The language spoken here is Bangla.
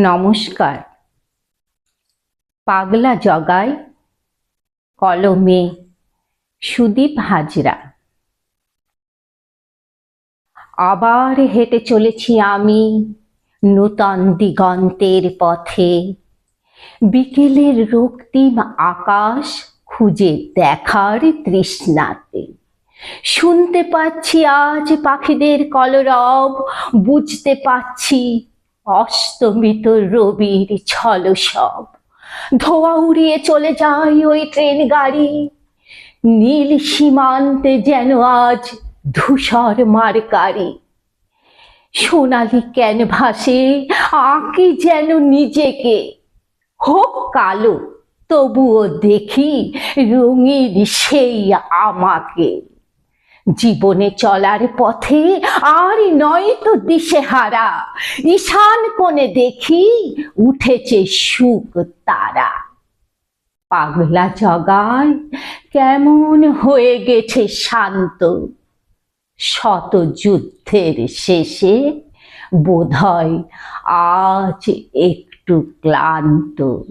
নমস্কার। পাগলা জগায় কলমে সুদীপ হাজরা। আবার হেঁটে চলেছি আমি নূতন দিগন্তের পথে। বিকেলের রক্তিম আকাশ খুঁজে দেখার তৃষ্ণাতে। শুনতে পাচ্ছি আজ পাখিদের কলরব, বুঝতে পাচ্ছি অস্তমিত রবির ছল সব। ধোয়া উড়িয়ে চলে যায় ওই ট্রেন গাড়ি। নীল সীমান্তে যেন আজ ধূসর মারকারি। সোনালি ক্যানভাসে আঁকি যেন নিজেকে। হোক কালো, তবুও দেখি রঙিন সেই আমাকে। জীবনে চলার পথে আর নয় তো দিশেহারা। ঈশান কোণে দেখি উঠেছে সুখ তারা। পাগলা জগায় কেমন হয়ে গেছে শান্ত। শত যুদ্ধের শেষে বোধহয় আজ একটু ক্লান্ত।